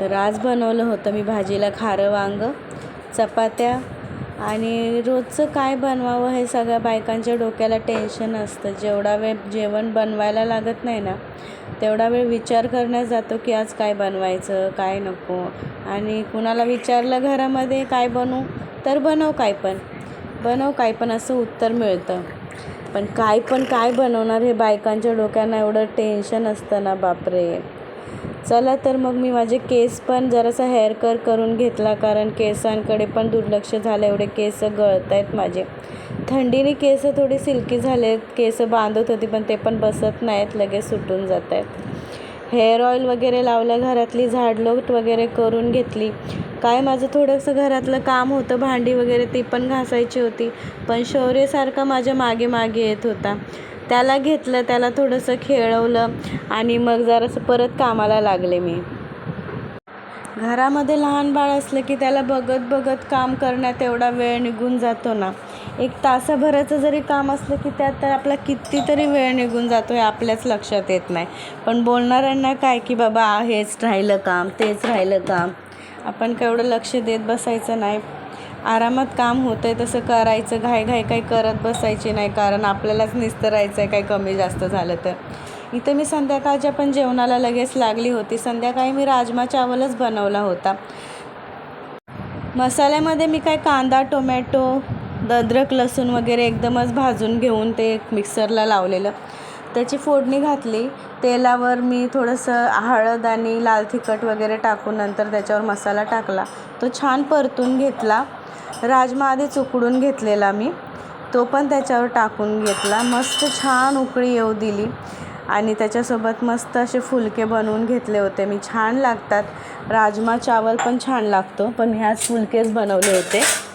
तर आज बनवलं होतं मी भाजीला खारं वांगं चपात्या आणि रोजचं काय बनवावं हे सगळ्या बायकांच्या डोक्याला टेन्शन असतं. जेवढा वेळ जेवण बनवायला लागत नाही ना तेवढा वेळ विचार करण्यात जातो की आज काय बनवायचं काय नको. आणि कुणाला विचारलं घरामध्ये काय बनवू तर बनव काय पण. बनव काय पण असं उत्तर मिळतं. पण काय पण काय बनवणार हे बायकांच्या डोक्यांना एवढं टेन्शन असतं ना बापरे. चला तर मग मी माझे केस पण जरासा हेअर कर करून घेतला कारण केसांकडे पण दुर्लक्ष झालं एवढे केस गळत आहेत माझे. थंडीने केस थोडी सिल्की झाले केस बांधत होती पण ते पण बसत नाहीत लगेच सुटून जात आहेत. हेअर ऑइल वगैरे लावलं घरातली झाडलोट वगैरे करून घेतली. काय माझं थोडंसं घरातलं काम होतं भांडी वगैरे ती पण घासायची होती. पण शौर्यसारखा माझ्या मागे मागे येत होता. त्याला घेतलं त्याला थोडंसं खेळवलं आणि मग जरासं परत कामाला लागले मी. घरामध्ये लहान बाळ असलं की त्याला बघत बघत काम करण्यात एवढा वेळ निघून जातो ना. एक तासाभराचं जरी काम असलं की त्यात तर आपला कितीतरी वेळ निघून जातो हे आपल्याच लक्षात येत नाही. पण बोलणाऱ्यांना काय की बाबा हेच राहिलं काम तेच राहिलं काम. आपण केवढं लक्ष देत बसायचं नाही. आरामात काम होतं आहे तसं करायचं घाई घाई काही करत बसायची नाही कारण आपल्यालाच निस्तरायचं आहे काही कमी जास्त झालं तर. इथं मी संध्याकाळच्या पण जेवणाला लगेच लागली होती. संध्याकाळी मी राजमा चावलच बनवला होता. मसाल्यामध्ये मी काय कांदा टोमॅटो अद्रक लसूण वगैरे एकदमच भाजून घेऊन ते मिक्सरला लावलेलं. त्याची फोडणी घातली. तेलावर मी थोडंसं हळद आणि लाल तिखट वगैरे टाकून नंतर त्याच्यावर मसाला टाकला. तो छान परतून घेतला. राजमा आधीच उकडून घेतलेला मी. तो पण त्याच्यावर टाकून घेतला. मस्त छान उकळी येऊ दिली. आणि त्याच्यासोबत मस्त असे फुलके बनवून घेतले होते. मी छान लागतात. राजमा चावल पण छान लागतो. पण ह्याच फुलकेच बनवले होते.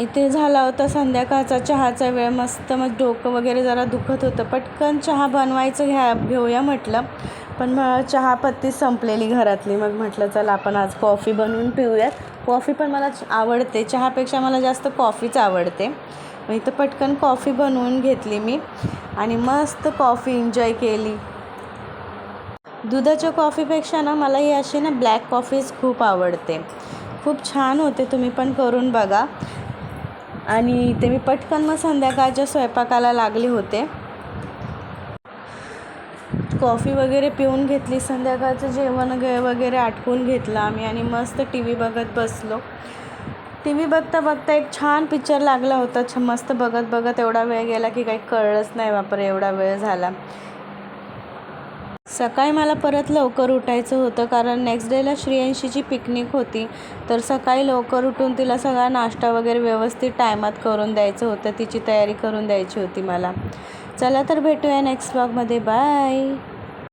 इथे झाला होता संध्याकाळचा चहाचा वेळ. मस्त मग डोकं वगैरे जरा दुखत होतं. पटकन चहा बनवायचं घ्या घेऊया म्हटलं. पण मग चहापत्ती संपलेली घरातली. मग म्हटलं चला आपण आज कॉफी बनवून पिऊयात. कॉफी पण मला आवडते. चहापेक्षा मला जास्त कॉफीच आवडते. मग इथं पटकन कॉफी बनवून घेतली मी. आणि मस्त कॉफी एन्जॉय केली. दुधाच्या कॉफीपेक्षा ना मला ही अशी ना ब्लॅक कॉफीच खूप आवडते. खूप छान होते तुम्ही पण करून बघा. आणि ते मी पटकन मग संध्याकाळच्या स्वयंपाकाला लागले होते. कॉफी वगैरे पिऊन घेतली संध्याकाळचं जेवण वगैरे आटकून घेतलं आम्ही आणि मस्त टी व्ही बघत बसलो. टी व्ही बघता बघता एक छान पिक्चर लागला होता छ मस्त बघत बघत एवढा वेळ गेला की काही कळलंच नाही बापरे एवढा वेळ झाला. सकाळी मला परत लवकर उठायचं होतं कारण नेक्स्ट डेला श्रियांशीची पिकनिक होती. तर सकाळी लवकर उठून तिला सगळा नाश्ता वगैरे व्यवस्थित टायमात करून द्यायचं होतं. तिची तयारी करून द्यायची होती मला. चला तर भेटूया नेक्स्ट ब्लॉगमध्ये बाय